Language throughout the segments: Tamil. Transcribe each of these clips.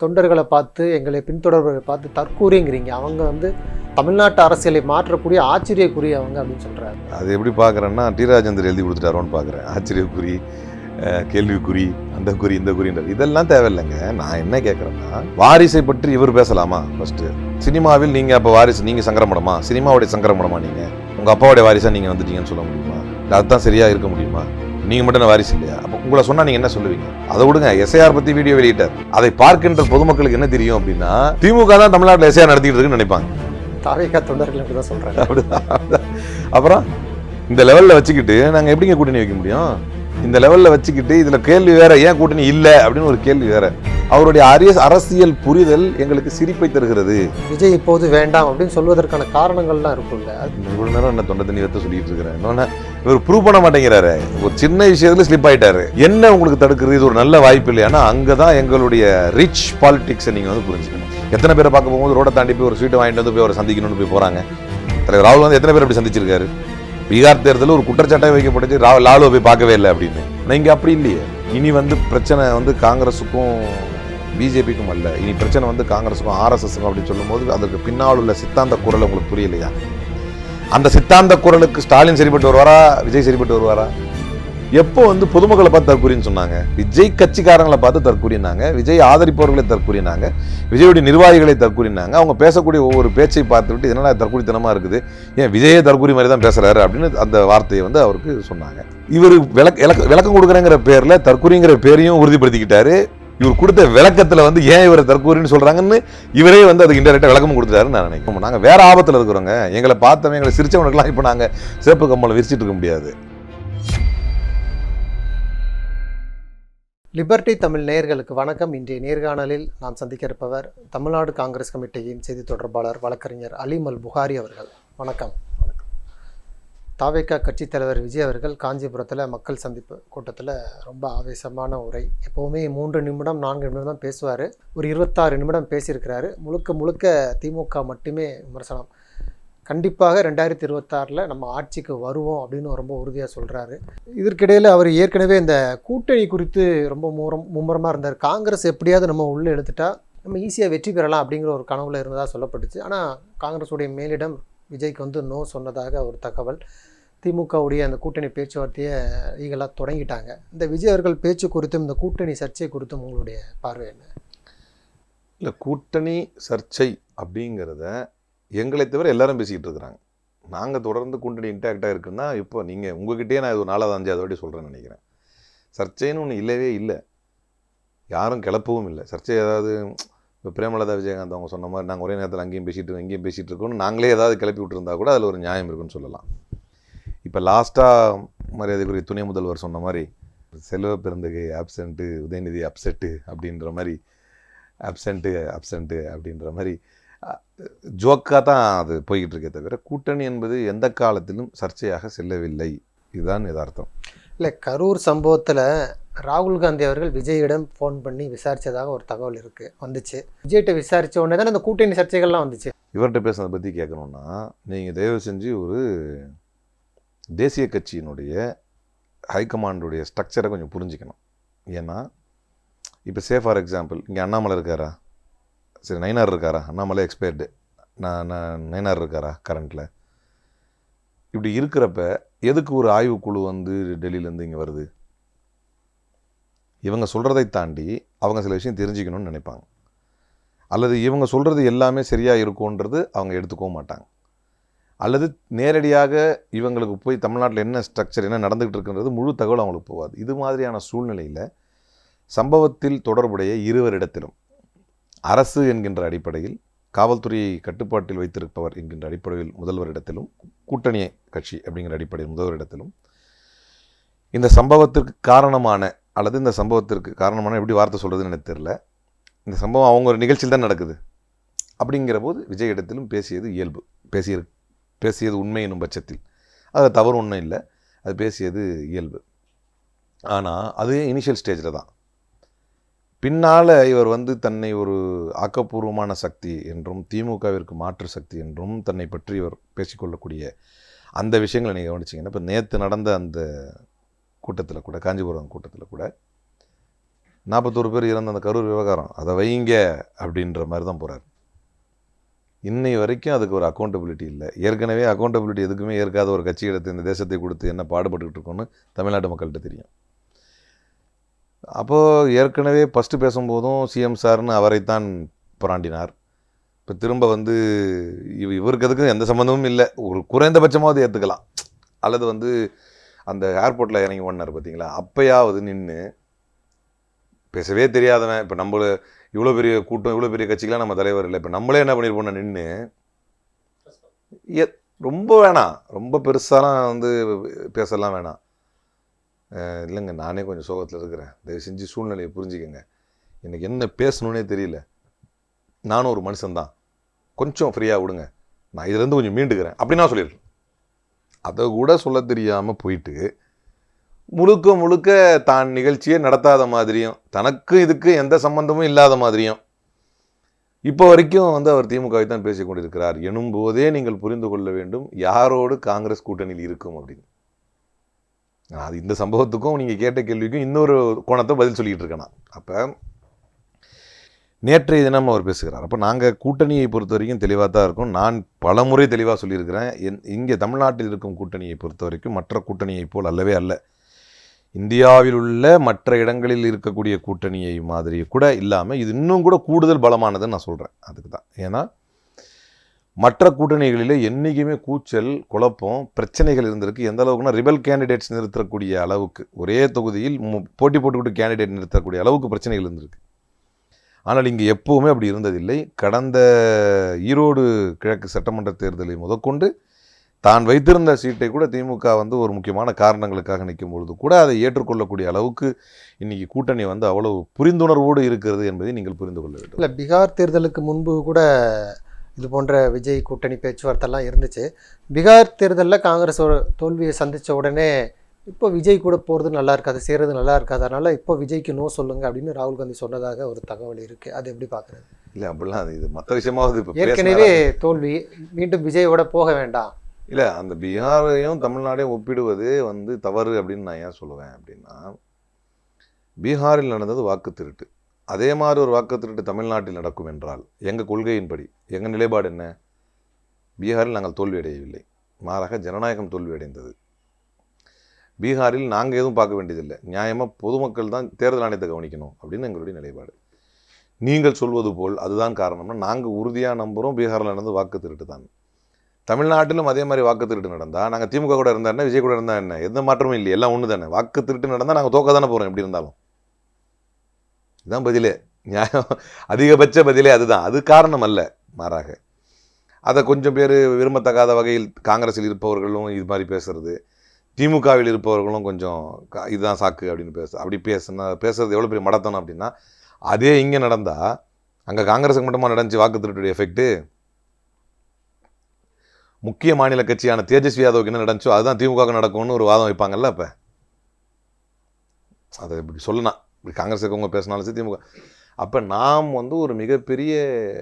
தொண்டர்களை பார்த்து எங்களை பின்தொடர்பவர்களை பார்த்து தற்கூறிங்கிறீங்க. அவங்க வந்து தமிழ்நாட்டு அரசியலை மாற்றக்கூடிய ஆச்சரியக்குறி அவங்க அப்படின்னு சொல்றாரு. அது எப்படி பார்க்குறேன்னா டி ராஜேந்தர் எழுதி கொடுத்துட்டாரோன்னு பார்க்குறேன். ஆச்சரியக்குறி கேள்விக்குறி அந்த குறி இந்த குறின்றது. இதெல்லாம் தேவையில்லைங்க. நான் என்ன கேட்குறேன்னா வாரிசை பற்றி இவர் பேசலாமா ஃபஸ்ட்டு சினிமாவில் நீங்கள் அப்போ வாரிசு நீங்கள் சங்கரமடமா சினிமாவுடைய சங்கரமடமா நீங்கள் உங்கள் அப்பாவுடைய வாரிசாக நீங்கள் வந்துட்டீங்கன்னு சொல்ல முடியுமா? அதுதான் சரியாக இருக்க முடியுமா? நீங்கள் மட்டும் நான் வாரிசு இல்லையா? அப்போ உங்களை சொன்னால் நீங்கள் என்ன சொல்லுவீங்க? அதை விடுங்க எஸ்ஐஆர் பற்றி வீடியோ வெளியிட்டார். அதை பார்க்கின்ற பொதுமக்களுக்கு என்ன தெரியும் அப்படின்னா திமுக தான் தமிழ்நாட்டில் எஸ்ஐஆர் நடத்திட்டு இருக்குன்னு நினைப்பாங்க. தாவேக்கா தொண்டர்கள் அப்படி தான் சொல்றாங்க. அப்படிதான். அப்புறம் இந்த லெவல்ல வச்சுக்கிட்டு நாங்க எப்படிங்க கூட்டணி வைக்க முடியும்? இந்த லெவல்ல வச்சுக்கிட்டு இதுல கேள்வி வேற ஏன் கூட்டணி இல்ல? அப்படின்னு ஒரு கேள்வி வேற. அவருடைய அரிய அரசியல் புரிதல் எங்களுக்கு சிரிப்பை தருகிறது. விஜய் இப்போது வேண்டாம் அப்படின்னு சொல்வதற்கான காரணங்கள்லாம் இருக்கும்ல. அது இவ்வளவு நேரம் என்ன தொண்டை தண்ணி வைத்து சொல்லிட்டு இருக்கிறேன். இன்னொன்னு இவர் ப்ரூவ் பண்ண மாட்டேங்கிறாரு. ஒரு சின்ன விஷயத்துல ஸ்லிப் ஆயிட்டாரு. என்ன உங்களுக்கு தடுக்கிறது இது ஒரு நல்ல வாய்ப்பு இல்லையானா அங்கதான் எங்களுடைய ரிச் பாலிடிக்ஸை நீங்கள் வந்து புரிஞ்சுக்கணும். எத்தனை பேரை பார்க்க போகும்போது ரோட்டை தாண்டி போய் ஒரு சீட்டை வாங்கிட்டு வந்து போய் அவரை சந்திக்கணும்னு போய் போகிறாங்க தலைவர் ராகுல் வந்து எத்தனை பேர் அப்படி சந்திச்சிருக்காரு? பீகார் தேர்தலில் ஒரு குற்றச்சாட்டாக வைக்கப்பட்டுச்சு. ரா லாலுவை போய் பார்க்கவே இல்லை அப்படின்னு. ஆனால் இங்கே அப்படி இல்லையே. இனி வந்து பிரச்சனை வந்து காங்கிரஸுக்கும் பிஜேபிக்கும் அல்ல. இனி பிரச்சனை வந்து காங்கிரஸுக்கும் ஆர்எஸ்எஸ்க்கும் அப்படின்னு சொல்லும்போது அதற்கு பின்னால் உள்ள சித்தாந்த குரல் உங்களுக்கு புரியலையா? அந்த சித்தாந்த குரலுக்கு ஸ்டாலின் சரிப்பட்டு வருவாரா? விஜய் சரிப்பட்டு வருவாரா? எப்போ வந்து பொதுமக்களை பார்த்து தற்கூறின்னு சொன்னாங்க? விஜய் கட்சிக்காரங்களை பார்த்து தற்கூறினாங்க. விஜய் ஆதரிப்பவர்களை தற்கூறினாங்க. விஜயுடைய நிர்வாகிகளை தற்கூறினாங்க. அவங்க பேசக்கூடிய ஒவ்வொரு பேச்சை பார்த்துவிட்டு இதனால் தற்கூறித்தனமா இருக்குது. ஏன் விஜயே தற்கூறி மாதிரி தான் பேசுகிறாரு அப்படின்னு அந்த வார்த்தையை வந்து அவருக்கு சொன்னாங்க. இவர் விளக்க விளக்கம் கொடுக்குறேங்கிற பேரில் தற்கூறிங்கிற பேரையும் உறுதிப்படுத்திக்கிட்டாரு. இவர் கொடுத்த விளக்கத்தில் வந்து ஏன் இவரை தற்கூறின்னு சொல்கிறாங்கன்னு இவரே வந்து அதுக்கு இன்டெரக்டாக விளக்கம் கொடுத்துட்டாருன்னு நான் நினைக்கிறோம் நாங்கள் வேற ஆபத்தில் இருக்கிறோங்க. எங்களை பார்த்தவங்க எங்களை சிரிச்சவனுக்கெல்லாம் இப்போ நாங்கள் சிறப்பு கம்மலை விரிச்சிட்டு இருக்க முடியாது. லிபர்டி தமிழ் நேயர்களுக்கு வணக்கம். இன்றைய நேர்காணலில் நாம் சந்திக்க இருப்பவர் தமிழ்நாடு காங்கிரஸ் கமிட்டியின் செய்தி தொடர்பாளர் வழக்கறிஞர் அலிமல் புகாரி அவர்கள். வணக்கம். தாவேக்கா கட்சித் தலைவர் விஜய் அவர்கள் காஞ்சிபுரத்தில் மக்கள் சந்திப்பு கூட்டத்தில் ரொம்ப ஆவேசமான உரை. எப்போவுமே மூன்று நிமிடம் நான்கு நிமிடம் தான் பேசுவார். ஒரு இருபத்தாறு நிமிடம் பேசியிருக்கிறாரு. முழுக்க முழுக்க திமுக மட்டுமே விமர்சனம். கண்டிப்பாக ரெண்டாயிரத்தி இருபத்தாறில் நம்ம ஆட்சிக்கு வருவோம் அப்படின்னு ரொம்ப உறுதியாக சொல்கிறாரு இதற்கிடையில் அவர் ஏற்கனவே இந்த கூட்டணி குறித்து ரொம்ப மூரம் மும்முரமாக இருந்தார். காங்கிரஸ் எப்படியாவது நம்ம உள்ளே எடுத்துட்டா நம்ம ஈஸியாக வெற்றி பெறலாம் அப்படிங்கிற ஒரு கனவுல இருந்ததாக சொல்லப்பட்டுச்சு. ஆனால் காங்கிரஸுடைய மேலிடம் விஜய்க்கு வந்து நோ சொன்னதாக ஒரு தகவல். திமுகவுடைய அந்த கூட்டணி பேச்சுவார்த்தையை ஈகலாக தொடங்கிட்டாங்க. இந்த விஜய் அவர்கள் பேச்சு குறித்தும் இந்த கூட்டணி சர்ச்சை குறித்தும் உங்களுடைய பார்வை என்ன? இல்லை கூட்டணி சர்ச்சை அப்படிங்கிறத எங்களை தவிர எல்லாரும் பேசிக்கிட்டு இருக்கிறாங்க. நாங்கள் தொடர்ந்து கூட்டணி இன்டாக்டாக இருக்குன்னா இப்போ நீங்கள் உங்ககிட்டயே நான் இது ஒரு நாலாவது அஞ்சாவது வாட்டி சொல்கிறேன்னு நினைக்கிறேன். சர்ச்சைன்னு ஒன்று இல்லவே இல்லை. யாரும் கிளப்பவும் இல்லை. சர்ச்சை ஏதாவது இப்போ பிரேமலதா விஜயகாந்த் அவங்க சொன்ன மாதிரி நாங்கள் ஒரே நேரத்தில் அங்கேயும் பேசிட்டு இருக்கோம், இங்கேயும் பேசிகிட்டு இருக்கோம்னு நாங்களே ஏதாவது கிளப்பி விட்டுருந்தா கூட அதில் ஒரு நியாயம் இருக்குன்னு சொல்லலாம். இப்போ லாஸ்ட்டாக மரியாதைக்குரிய துணை முதல்வர் சொன்ன மாதிரி செல்வ பெருந்தகை ஆப்சண்ட்டு உதயநிதி அப்செட்டு அப்படின்ற மாதிரி அப்சண்ட்டு அப்சண்ட்டு அப்படின்ற மாதிரி ஜோக்காக தான் அது போய்கிட்டு இருக்கே தவிர கூட்டணி என்பது எந்த காலத்திலும் சர்ச்சையாக செல்லவில்லை. இதுதான் யதார்த்தம். இல்லை கரூர் சம்பவத்தில் ராகுல் காந்தி அவர்கள் விஜயிடம் ஃபோன் பண்ணி விசாரித்ததாக ஒரு தகவல் இருக்குது வந்துச்சு. விஜய்கிட்ட விசாரித்த உடனே தானே அந்த கூட்டணி சர்ச்சைகள்லாம் வந்துச்சு. இவர்கிட்ட பேசுனதை பற்றி கேட்கணுன்னா நீங்கள் தயவு செஞ்சு ஒரு தேசிய கட்சியினுடைய ஹைகமாண்டுடைய ஸ்ட்ரக்சரை கொஞ்சம் புரிஞ்சுக்கணும். ஏன்னா இப்போ சே ஃபார் எக்ஸாம்பிள் இங்கே அண்ணாமலை இருக்காரா? சரி நைனார் இருக்காரா? அண்ணாமலை எக்ஸ்பயர்டு நான் நான் நைனார் இருக்காரா? கரண்ட்டில் இப்படி இருக்கிறப்ப எதுக்கு ஒரு ஆய்வுக்குழு வந்து டெல்லியிலேருந்து இங்கே வருது? இவங்க சொல்கிறதை தாண்டி அவங்க சில விஷயம் தெரிஞ்சுக்கணும்னு நினைப்பாங்க. அல்லது இவங்க சொல்கிறது எல்லாமே சரியாக இருக்கும்ன்றது அவங்க எடுத்துக்கவும் மாட்டாங்க. அல்லது நேரடியாக இவங்களுக்கு போய் தமிழ்நாட்டில் என்ன ஸ்ட்ரக்சர் என்ன நடந்துகிட்டு இருக்குன்றது முழு தகவல் அவங்களுக்கு போகாது. இது மாதிரியான சூழ்நிலையில் சம்பவத்தில் தொடர்புடைய இருவரிடத்திலும் அரசு என்கின்ற அடிப்படையில் காவல்துறையை கட்டுப்பாட்டில் வைத்திருப்பவர் என்கின்ற அடிப்படையில் முதல்வரிடத்திலும் கூட்டணி கட்சி அப்படிங்கிற அடிப்படையில் முதல்வரிடத்திலும் இந்த சம்பவத்திற்கு காரணமான அல்லது இந்த சம்பவத்திற்கு காரணமான எப்படி வார்த்தை சொல்கிறதுன்னு எனக்கு தெரில இந்த சம்பவம் அவங்க ஒரு நிகழ்ச்சியில் தான் நடக்குது. அப்படிங்கிற போது விஜய் இடத்திலும் பேசியது இயல்பு. பேசியிருக்கு. பேசியது உண்மை என்னும் பட்சத்தில். அது தவறு ஒன்றும் இல்லை. அது பேசியது இயல்பு. ஆனால் அது இனிஷியல் ஸ்டேஜில் தான். பின்னால் இவர் வந்து தன்னை ஒரு ஆக்கப்பூர்வமான சக்தி என்றும் திமுகவிற்கு மாற்று சக்தி என்றும் தன்னை பற்றி இவர் பேசிக்கொள்ளக்கூடிய அந்த விஷயங்களை நீங்கள் கவனிச்சிங்கன்னா இப்போ நேற்று நடந்த அந்த கூட்டத்தில் கூட காஞ்சிபுரம் கூட்டத்தில் கூட நாற்பத்தோரு பேர் இறந்த அந்த கரூர் விவகாரம் அதை வைங்க அப்படின்ற மாதிரி தான் போகிறார் இன்னை வரைக்கும் அதுக்கு ஒரு அக்கௌண்டபிலிட்டி இல்லை. ஏற்கனவே அக்கௌண்டபிலிட்டி எதுக்குமே ஏற்காத ஒரு கட்சி எடுத்து இந்த தேசத்தை கொடுத்து என்ன பாடுபட்டுக்கிட்டு இருக்கோன்னு தமிழ்நாட்டு மக்கள்கிட்ட தெரியும். அப்போது ஏற்கனவே ஃபஸ்ட்டு பேசும்போதும் சிஎம் சார்னு அவரைத்தான் புராண்டினார். இப்போ திரும்ப வந்து இவ் இவருக்கு அதுக்கு எந்த சம்மந்தமும் இல்லை. ஒரு குறைந்தபட்சமாவது ஏற்றுக்கலாம் அல்லது வந்து அந்த ஏர்போர்ட்டில் இறங்கி ஓடினார் பார்த்தீங்களா அப்பயாவது நின்று பேசவே தெரியாதவன். இப்போ நம்மளை இவ்வளோ பெரிய கூட்டம் இவ்வளோ பெரிய கட்சிக்கெலாம் நம்ம தலைவர் இல்லை. இப்போ நம்மளே என்ன பண்ணியிருப்போம் நின்று ரொம்ப வேணாம். ரொம்ப பெருசாலாம் வந்து பேசலாம் வேணாம். இல்லைங்க நானே கொஞ்சம் சோகத்தில் இருக்கிறேன். தயவு செஞ்சு சூழ்நிலையை புரிஞ்சுக்கங்க. எனக்கு என்ன பேசணுன்னே தெரியல. நானும் ஒரு மனுஷன்தான் கொஞ்சம் ஃப்ரீயாக விடுங்க. நான் இதுலேருந்து கொஞ்சம் மீண்டுக்கிறேன். அப்படி நான் சொல்லிடுறேன். அதை கூட சொல்ல தெரியாமல் போயிட்டு முழுக்க முழுக்க தான் நிகழ்ச்சியே நடத்தாத மாதிரியும் தனக்கு இதுக்கு எந்த சம்பந்தமும் இல்லாத மாதிரியும். இப்போ வரைக்கும் வந்து அவர் திமுகவை தான் பேசிக் கொண்டிருக்கிறார். எனும் போதே நீங்கள் புரிந்து கொள்ள வேண்டும் யாரோடு காங்கிரஸ் கூட்டணியில் இருக்கும் அப்படின்னு. அது இந்த சம்பவத்துக்கும் நீங்கள் கேட்ட கேள்விக்கும் இன்னொரு கோணத்தை பதில் சொல்லிகிட்டு இருக்கேன். நான் அப்போ நேற்றைய தினம் அவர் பேசுகிறார். அப்போ நாங்கள் கூட்டணியை பொறுத்த வரைக்கும் தெளிவாக தான் இருக்கும். நான் பலமுறை தெளிவாக சொல்லியிருக்கிறேன். என் இங்கே தமிழ்நாட்டில் இருக்கும் கூட்டணியை பொறுத்த வரைக்கும் மற்ற கூட்டணியை போல் அல்லவே அல்ல. இந்தியாவில் உள்ள மற்ற இடங்களில் இருக்கக்கூடிய கூட்டணியை மாதிரி கூட இல்லாமல் இது இன்னும் கூட கூடுதல் பலமானதுன்னு நான் சொல்கிறேன் அதுக்கு தான். ஏன்னா மற்ற கூட்டணிகளிலே என்றைக்குமே கூச்சல் குழப்பம் பிரச்சனைகள் இருந்திருக்கு. எந்த அளவுக்குனா ரிபல் கேண்டிடேட்ஸ் நிறுத்தக்கூடிய அளவுக்கு ஒரே தொகுதியில் மு- போட்டி போட்டுக்கிட்டு கேண்டிடேட் நிறுத்தக்கூடிய அளவுக்கு பிரச்சனைகள் இருந்திருக்கு. ஆனால் இங்கே எப்போவுமே அப்படி இருந்ததில்லை. கடந்த ஈரோடு கிழக்கு சட்டமன்ற தேர்தலை முதற்கொண்டு தான் வைத்திருந்த சீட்டை கூட திமுக வந்து ஒரு முக்கியமான காரணங்களுக்காக நிற்கும் பொழுது கூட அதை ஏற்றுக்கொள்ளக்கூடிய அளவுக்கு இன்னைக்கு கூட்டணி வந்து அவ்வளவு புரிந்துணர்வோடு இருக்கிறது என்பதை நீங்கள் புரிந்து கொள்ள வேண்டும். இல்லை பீகார் தேர்தலுக்கு முன்பு கூட இது போன்ற விஜய் கூட்டணி பேச்சுவார்த்தைலாம் இருந்துச்சு. பீகார் தேர்தலில் காங்கிரஸ் ஒரு தோல்வியை சந்தித்த உடனே இப்போ விஜய் கூட போகிறது நல்லா இருக்காது செய்கிறது நல்லா இருக்காது அதனால இப்போ விஜய்க்கு நோ சொல்லுங்க அப்படின்னு ராகுல் காந்தி சொன்னதாக ஒரு தகவல் இருக்குது அது எப்படி பார்க்குறது இல்லை அப்படிலாம் அது இது மற்ற விஷயமாவது இப்போ ஏற்கனவே தோல்வி மீண்டும் விஜயோட போக வேண்டாம். இல்லை அந்த பீகாரையும் தமிழ்நாடையும் ஒப்பிடுவது வந்து தவறு அப்படின்னு நான் ஏன் சொல்லுவேன் அப்படின்னா பீகாரில் நடந்தது வாக்கு திருட்டு அதே மாதிரி ஒரு வாக்கு திருட்டு தமிழ்நாட்டில் நடக்கும் என்றால் எங்கள் கொள்கையின்படி எங்கள் நிலைப்பாடு என்ன? பீகாரில் நாங்கள் தோல்வி அடையவில்லை மாறாக ஜனநாயகம் தோல்வி அடைந்தது பீகாரில் நாங்கள் எதுவும் பார்க்க வேண்டியதில்லை. நியாயமாக பொதுமக்கள் தான் தேர்தல் ஆணையத்தை கவனிக்கணும் அப்படின்னு எங்களுடைய நிலைப்பாடு. நீங்கள் சொல்வது போல் அதுதான் காரணம்னா நாங்கள் உறுதியாக நம்புகிறோம் பீகாரில் நடந்து வாக்கு திருட்டு தான். தமிழ்நாட்டிலும் அதே மாதிரி வாக்கு திருட்டு நடந்தால் நாங்கள் திமுக கூட இருந்தால் என்ன விஜய் கூட இருந்தால் என்ன? எந்த மாற்றமும் இல்லை எல்லாம் ஒன்று தானே. வாக்கு திருட்டு நடந்தால் நாங்கள் தோக்க தானே போகிறோம் எப்படி இருந்தாலும். இதுதான் பதிலே. நியாயம். அதிகபட்ச பதிலே அதுதான். அது காரணம் அல்ல மாறாக. அதை கொஞ்சம் பேர் விரும்பத்தகாத வகையில் காங்கிரஸில் இருப்பவர்களும் இது மாதிரி பேசுறது. திமுகவில் இருப்பவர்களும் கொஞ்சம் இதுதான் சாக்கு அப்படின்னு பேச அப்படி பேசுனா பேசுறது எவ்வளோ பெரிய மடத்தனம் அப்படின்னா அதே இங்கே நடந்தால் அங்கே காங்கிரஸுக்கு மட்டுமா நடந்துச்சு வாக்கு திருட்டுடைய எஃபெக்ட்டு முக்கிய மாநில கட்சியான தேஜஸ்வி யாதவுக்கு என்ன நடந்துச்சோ அதுதான் திமுக நடக்கும்னு ஒரு வாதம் வைப்பாங்கல்ல அப்போ? அதை இப்படி சொல்லலாம். இப்படி காங்கிரஸ் இருக்கவங்க பேசினாலும் சரி திமுக. அப்போ நாம் வந்து ஒரு மிகப்பெரிய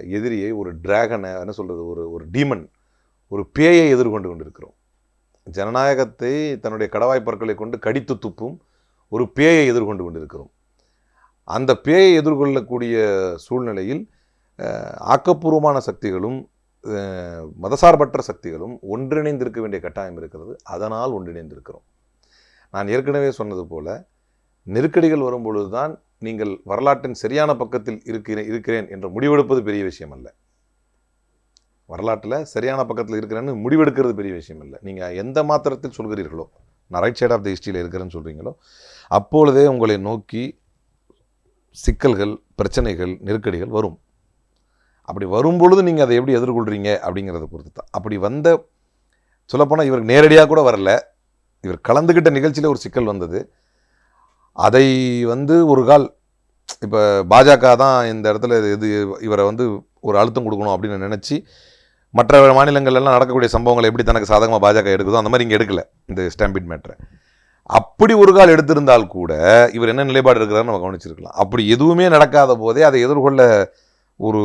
எதிரியை ஒரு டிராகனை என்ன சொல்கிறது ஒரு ஒரு டீமன் ஒரு பேயை எதிர்கொண்டு கொண்டிருக்கிறோம். ஜனநாயகத்தை தன்னுடைய கடவாய் பற்களை கொண்டு கடித்து துப்பும் ஒரு பேயை எதிர்கொண்டு கொண்டிருக்கிறோம். அந்த பேயை எதிர்கொள்ளக்கூடிய சூழ்நிலையில் ஆக்கப்பூர்வமான சக்திகளும் மதசார்பற்ற சக்திகளும் ஒன்றிணைந்திருக்க வேண்டிய கட்டாயம் இருக்கிறது. அதனால் ஒன்றிணைந்திருக்கிறோம். நான் ஏற்கனவே சொன்னது போல நெருக்கடிகள் வரும்பொழுது தான் நீங்கள் வரலாற்றின் சரியான பக்கத்தில் இருக்கிறேன் இருக்கிறேன் என்று முடிவெடுப்பது பெரிய விஷயம் அல்ல வரலாற்றில் சரியான பக்கத்தில் இருக்கிறேன்னு முடிவெடுக்கிறது பெரிய விஷயம் இல்லை நீங்கள் எந்த மாத்திரத்தில் சொல்கிறீர்களோ நான் ரைட் சைட் ஆஃப் த ஹிஸ்ட்ரியில் இருக்கிறேன்னு சொல்கிறீங்களோ அப்பொழுதே உங்களை நோக்கி சிக்கல்கள் பிரச்சனைகள் நெருக்கடிகள் வரும். அப்படி வரும்பொழுது நீங்கள் அதை எப்படி எதிர்கொள்கிறீங்க அப்படிங்கிறத பொறுத்து தான். அப்படி வந்த சொல்லப்போனால் இவருக்கு நேரடியாக கூட வரல. இவர் கலந்துக்கிட்ட நிகழ்ச்சியில் ஒரு சிக்கல் வந்தது. அதை வந்து ஒரு கால் இப்போ பாஜக தான் இந்த இடத்துல இது இவரை வந்து ஒரு அழுத்தம் கொடுக்கணும் அப்படின்னு நினச்சி மற்ற மாநிலங்கள்லாம் நடக்கக்கூடிய சம்பவங்களை எப்படி தனக்கு சாதகமாக பாஜக எடுக்குதோ அந்த மாதிரி இங்கே எடுக்கல இந்த ஸ்டாம்பிட் மேட்ரை அப்படி ஒரு கால் எடுத்திருந்தால் கூட இவர் என்ன நிலைப்பாடு இருக்கிறாருன்னு நம்ம கவனிச்சிருக்கலாம். அப்படி எதுவுமே நடக்காத போதே அதை எதிர்கொள்ள ஒரு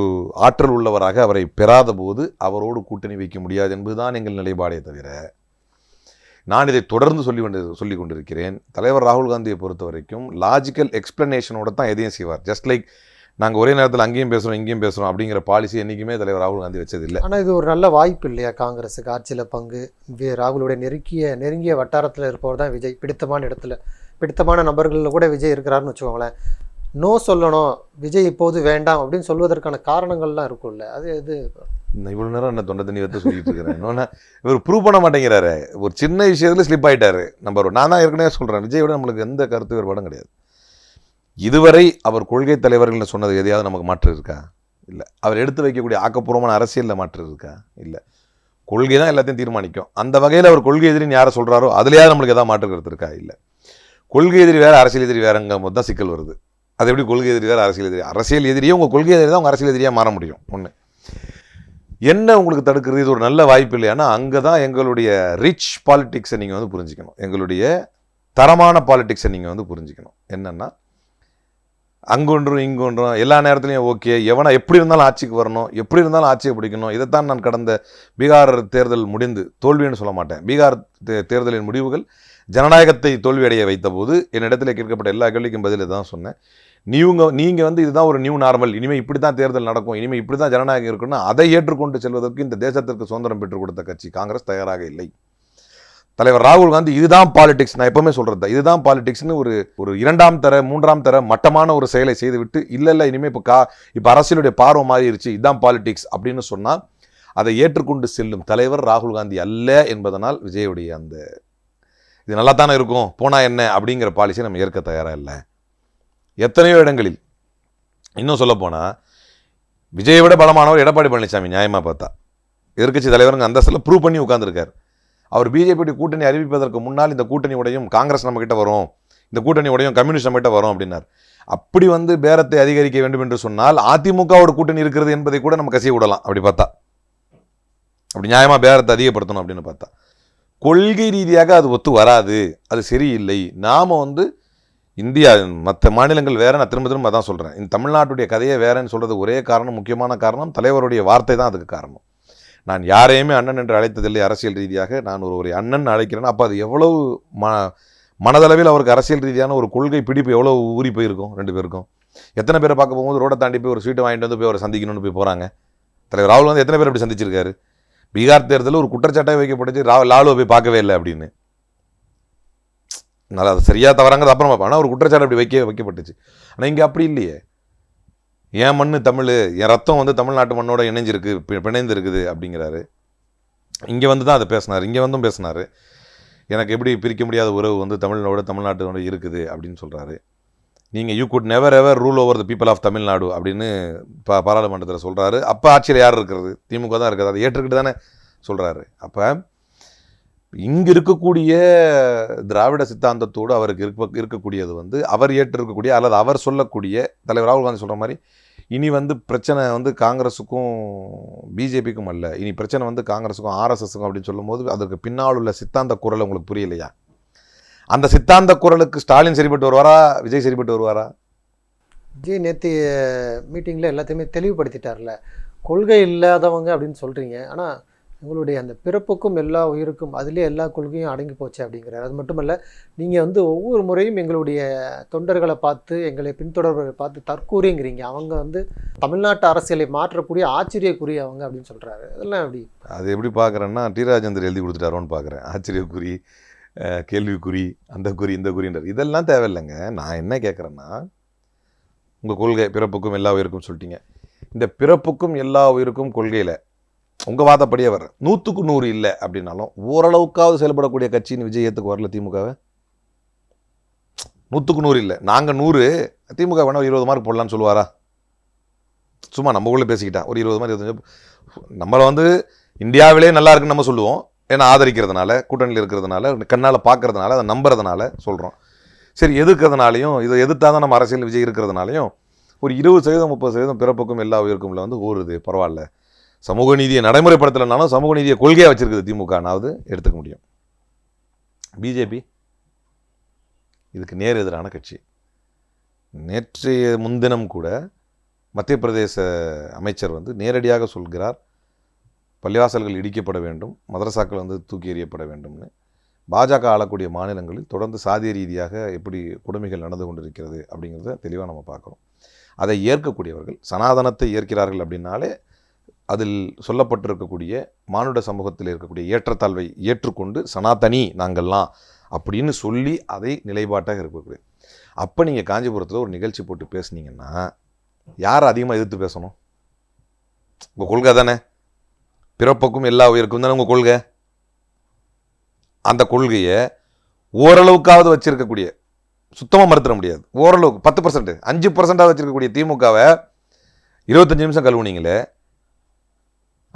ஆற்றல் உள்ளவராக அவரை பெறாத போது அவரோடு கூட்டணி வைக்க முடியாது என்பதுதான் எங்கள் நிலைப்பாடே தவிர நான் இதை தொடர்ந்து சொல்லி கொண்டு சொல்லி கொண்டிருக்கிறேன். தலைவர் ராகுல் காந்தியை பொறுத்த வரைக்கும் லாஜிக்கல் எக்ஸ்பிளனேஷனோட தான் எதையும் செய்வார். ஜஸ்ட் லைக் நாங்கள் ஒரே நேரத்தில் அங்கேயும் பேசுகிறோம் இங்கேயும் பேசுகிறோம் அப்படிங்கிற பாலிசி என்றைக்குமே தலைவர் ராகுல் காந்தி வச்சது இல்லை ஆனால் இது ஒரு நல்ல வாய்ப்பு இல்லையா? காங்கிரஸுக்கு ஆட்சியில் பங்கு ராகுலுடைய நெருங்கிய நெருங்கிய வட்டாரத்தில் இருப்பவர் தான் விஜய். பிடித்தமான இடத்துல பிடித்தமான நபர்களில் கூட விஜய் இருக்கிறாருன்னு வச்சுக்கோங்களேன். நோ சொல்லணும் விஜய் இப்போது வேண்டாம் அப்படின்னு சொல்வதற்கான காரணங்கள்லாம் இருக்கும்ல. அது இது இவ்வளோ நேரம் என்ன தொண்டை தண்ணி வந்து சொல்லிட்டு இருக்கிறேன். இன்னொன்று இவர் ப்ரூவ் பண்ண மாட்டேங்கிறாரு. ஒரு சின்ன விஷயத்துல ஸ்லிப் ஆகிட்டாரு நம்பர் ஒன் நான் தான் ஏற்கனவே சொல்கிறேன் விஜயோட நம்மளுக்கு எந்த கருத்து வேறுபாடும் கிடையாது. இதுவரை அவர் கொள்கை தலைவர்கள்னு சொன்னது எதையாவது நமக்கு மாற்று இருக்கா? இல்லை. அவர் எடுத்து வைக்கக்கூடிய ஆக்கப்பூர்வமான அரசியலில் மாற்று இருக்கா? இல்லை. கொள்கை தான் எல்லாத்தையும் தீர்மானிக்கும். அந்த வகையில் அவர் கொள்கை எதிரின்னு யாரை சொல்கிறாரோ அதுலேயாவது நம்மளுக்கு எதாவது மாற்று கருத்து இருக்கா? இல்லை. கொள்கை எதிரி வேறு அரசியல் எதிரி வேறுங்கும் போது தான் சிக்கல் வருது. அது எப்படி கொள்கை எதிரி அரசியல் எதிரி அரசியல் எதிரியே உங்கள் கொள்கை எதிரி தான் உங்கள் அரசியல் எதிரியாக மாற முடியும். ஒன்று என்ன உங்களுக்கு தடுக்கிறது? இது ஒரு நல்ல வாய்ப்பு இல்லையானா அங்கே தான் எங்களுடைய ரிச் பாலிட்டிக்ஸை நீங்கள் வந்து புரிஞ்சுக்கணும். எங்களுடைய தரமான பாலிட்டிக்ஸை நீங்கள் வந்து புரிஞ்சுக்கணும். என்னென்னா அங்கொன்றும் இங்கொன்றும் எல்லா நேரத்துலையும் ஓகே எவனா எப்படி இருந்தாலும் ஆட்சிக்கு வரணும். எப்படி இருந்தாலும் ஆட்சியை பிடிக்கணும். இதைத்தான் நான் கடந்த பீகார் தேர்தல் முடிந்து தோல்வின்னு சொல்ல மாட்டேன். பீகார் தே- தேர்தலின் முடிவுகள் ஜனநாயகத்தை தோல்வியடைய வைத்தபோது என்னிடத்தில் கேட்கப்பட்ட எல்லா கேள்விக்கும் பதில் தான் சொன்னேன். நீங்க நீங்கள் வந்து இதுதான் ஒரு நியூ நார்மல் இனிமேல் இப்படி தான் தேர்தல் நடக்கும். இனிமேல் இப்படி தான் ஜனநாயகம் இருக்குன்னா அதை ஏற்றுக்கொண்டு செல்வதற்கு இந்த தேசத்திற்கு சுதந்திரம் பெற்றுக் கொடுத்த கட்சி. காங்கிரஸ் தயாராக இல்லை. தலைவர் ராகுல் காந்தி இதுதான் பாலிடிக்ஸ் நான் எப்பவுமே சொல்கிறது இதுதான் பாலிடிக்ஸ்னு ஒரு ஒரு இரண்டாம் தர மூன்றாம் தர மட்டமான ஒரு செயலை செய்துவிட்டு இல்லை இல்லை இனிமேல் இப்போ கா இப்போ அரசியலுடைய பார்வை மாறிடுச்சு. இதுதான் பாலிடிக்ஸ் அப்படின்னு சொன்னால் அதை ஏற்றுக்கொண்டு செல்லும் தலைவர் ராகுல் காந்தி அல்ல என்பதனால் விஜயுடைய அந்த இது நல்லா தானே இருக்கும்? போனால் என்ன? அப்படிங்கிற பாலிசியை நம்ம ஏற்க தயாராக இல்லை. எத்தனையோ இடங்களில். இன்னும் சொல்லப்போனால் விஜயை விட பலமானவர் எடப்பாடி பழனிசாமி நியாயமாக பார்த்தா. எதிர்க்கட்சி தலைவருங்க அந்தஸ்தில் ப்ரூவ் பண்ணி உட்காந்துருக்கார் அவர் பிஜேபி கூட்டணி அறிவிப்பதற்கு முன்னால் இந்த கூட்டணி உடையும் காங்கிரஸ் நம்மக்கிட்ட வரும். இந்த கூட்டணி உடையும் கம்யூனிஸ்ட் நம்மகிட்ட வரும் அப்படின்னார். அப்படி வந்து பேரத்தை அதிகரிக்க வேண்டும் என்று சொன்னால் அதிமுகவோட கூட்டணி இருக்கிறது என்பதை கூட நம்ம கசிய விடலாம் அப்படி பார்த்தா. அப்படி நியாயமாக பேரத்தை அதிகப்படுத்தணும் அப்படின்னு பார்த்தா. கொள்கை ரீதியாக அது ஒத்து வராது. அது சரியில்லை. நாம வந்து இந்தியா மற்ற மாநிலங்கள் வேற நான் திரும்ப திரும்ப அதான் சொல்கிறேன் இந்த தமிழ்நாட்டுடைய கதையை வேறேன்னு சொல்கிறது ஒரே காரணம் முக்கியமான காரணம் தலைவருடைய வார்த்தை தான் அதுக்கு காரணம். நான் யாரையுமே அண்ணன் என்று அழைத்ததில்லை அரசியல் ரீதியாக. நான் ஒரு ஒரு அண்ணன் அழைக்கிறேன்னா அப்போ அது எவ்வளவு ம மனதளவில் அவருக்கு அரசியல் ரீதியான ஒரு கொள்கை பிடிப்பு எவ்வளோ ஊறி போயிருக்கும் ரெண்டு பேருக்கும். எத்தனை பேரை பார்க்க போகும்போது ரோடை தாண்டி போய் ஒரு சீட்டு வாங்கிட்டு வந்து போய் அவரை சந்திக்கணும்னு போய் போகிறாங்க தலைவர் ராகுல் வந்து எத்தனை பேர் அப்படி சந்திச்சிருக்காரு? பீகார் தேர்தலில் ஒரு குற்றச்சாட்டாக வைக்கப்பட்டுச்சு ரா லாலுவை போய் பார்க்கவே இல்லை அப்படின்னு. நல்லா அது சரியாக தவறாங்கிறது அப்புறம் பார்ப்பேன். ஆனால் ஒரு குற்றச்சாட்டு அப்படி வைக்க வைக்கப்பட்டுச்சு. ஆனால் இங்கே அப்படி இல்லையே. என் மண்ணு தமிழ் என் ரத்தம் வந்து தமிழ்நாட்டு மண்ணோட இணைஞ்சிருக்கு பி- பிணைந்து இருக்குது அப்படிங்கிறாரு. இங்கே வந்து தான் அதை பேசினார். இங்கே வந்தும் பேசினார். எனக்கு எப்படி பிரிக்க முடியாத உறவு வந்து தமிழ்நாடு தமிழ்நாட்டோட இருக்குது அப்படின்னு சொல்கிறாரு நீங்கள் you good never ever rule over the people of Tamil Nadu அப்படின்னு பா பாராளுமன்றத்தில் சொல்கிறாரு அப்போ ஆட்சியில் யார் இருக்கிறது? திமுக தான் இருக்கிறது. அதை ஏற்றுக்கிட்டு தானே சொல்கிறாரு அப்போ இங்கே இருக்கக்கூடிய திராவிட சித்தாந்தத்தோடு அவருக்கு இருக்க இருக்கக்கூடியது வந்து அவர் ஏற்றிருக்கக்கூடிய அல்லது அவர் சொல்லக்கூடிய தலைவர் ராகுல் காந்தி சொல்கிற மாதிரி இனி வந்து பிரச்சனை வந்து காங்கிரஸுக்கும் பிஜேபிக்கும் அல்ல. இனி பிரச்சனை வந்து காங்கிரஸுக்கும் ஆர்எஸ்எஸ்க்கும் அப்படின்னு சொல்லும்போது அதற்கு பின்னால் உள்ள சித்தாந்த குரல் உங்களுக்கு புரியலையா? அந்த சித்தாந்த குரலுக்கு ஸ்டாலின் சரிப்பட்டு வருவாரா? விஜய் சரிப்பட்டு வருவாரா? விஜய் நேற்று மீட்டிங்கில் எல்லாத்தையுமே தெளிவுபடுத்திட்டார்ல. கொள்கை இல்லாதவங்க அப்படின்னு சொல்கிறீங்க ஆனால் உங்களுடைய அந்த பிறப்புக்கும் எல்லா உயிருக்கும் அதிலே எல்லா கொள்கையும் அடங்கி போச்சு அப்படிங்கிறார். அது மட்டுமல்ல நீங்கள் வந்து ஒவ்வொரு முறையும் எங்களுடைய தொண்டர்களை பார்த்து எங்களை பின்தொடர்பவர்களை பார்த்து தற்கூறிங்கிறீங்க. அவங்க வந்து தமிழ்நாட்டு அரசியலை மாற்றக்கூடிய ஆச்சரியக்குரிய அவங்க அப்படின்னு சொல்கிறாரு அதெல்லாம் எப்படி? அது எப்படி பார்க்குறேன்னா டி ராஜேந்தர் எழுதி கொடுத்துட்டாரோன்னு பார்க்குறேன். ஆச்சரியக்குறி கேள்விக்குறி அந்த குறி இந்த குறின்றார். இதெல்லாம் தேவையில்லைங்க. நான் என்ன கேட்குறேன்னா உங்கள் கொள்கை பிறப்புக்கும் எல்லா உயிருக்கும் சொல்லிட்டீங்க. இந்த பிறப்புக்கும் எல்லா உயிருக்கும் கொள்கையில் உங்கள் வாதப்படியே வர நூற்றுக்கு நூறு இல்லை அப்படின்னாலும் ஓரளவுக்காவது செயல்படக்கூடிய கட்சின்னு விஜய் வரல திமுகவை? நூற்றுக்கு நூறு இல்லை. நாங்கள் நூறு திமுக வேணா ஒரு இருபது மார்க் போடலான்னு சொல்லுவாரா? சும்மா நம்ம உள்ள பேசிக்கிட்டா. ஒரு இருபது மார்க் இருபத்தஞ்சு நம்மளை வந்து இந்தியாவிலே நல்லா இருக்குன்னு நம்ம சொல்லுவோம். ஏன்னா ஆதரிக்கிறதுனால கூட்டணியில் இருக்கிறதுனால கண்ணால் பார்க்கறதுனால அதை நம்புறதுனால சொல்கிறோம் சரி எதிர்க்கிறதுனாலையும் இதை எதிர்த்தா தான் நம்ம அரசியல் விஜய் இருக்கிறதுனாலையும் ஒரு இருபது சதவீதம் முப்பது சதவீதம் பிறப்புக்கும் எல்லா உயிருக்கும்ல வந்து ஊறுது பரவாயில்ல. சமூக நீதியை நடைமுறைப்படுத்தலைனாலும் சமூக நீதியை கொள்கையாக வச்சுருக்குது திமுகனாவது எடுத்துக்க முடியும். பிஜேபி இதுக்கு நேர் எதிரான கட்சி. நேற்றைய முன்தினம் கூட மத்திய பிரதேச அமைச்சர் வந்து நேரடியாக சொல்கிறார் பள்ளிவாசல்கள் இடிக்கப்பட வேண்டும் மதரசாக்கள் வந்து தூக்கி எறியப்பட வேண்டும்னு. பாஜக ஆளக்கூடிய மாநிலங்களில் தொடர்ந்து சாதிய ரீதியாக எப்படி கொடுமைகள் நடந்து கொண்டிருக்கிறது அப்படிங்கிறத தெளிவாக நம்ம பார்க்குறோம் அதை ஏற்கக்கூடியவர்கள் சனாதனத்தை ஏற்கிறார்கள் அப்படின்னாலே அதில் சொல்லப்பட்டிருக்கக்கூடிய மானுட சமூகத்தில் இருக்கக்கூடிய ஏற்றத்தாழ்வை ஏற்றுக்கொண்டு சனாதனி நாங்கள்லாம் அப்படின்னு சொல்லி அதை நிலைப்பாட்டாக இருக்கக்கூடிய. அப்போ நீங்கள் காஞ்சிபுரத்தில் ஒரு நிகழ்ச்சி போட்டு பேசுனீங்கன்னா யார் அதிகமாக எதிர்த்து பேசணும்? உங்கள் கொள்கை தானே? பிறப்புக்கும் எல்லா உயிருக்கும் தானே உங்கள் கொள்கை? அந்த கொள்கையை ஓரளவுக்காவது வச்சிருக்கக்கூடிய சுத்தமாக மறுத்துட முடியாது. ஓரளவுக்கு பத்து பர்சன்ட் அஞ்சு பர்சன்டாக வச்சுருக்கக்கூடிய திமுகவை இருபத்தஞ்சு நிமிஷம் கழுவுனீங்களே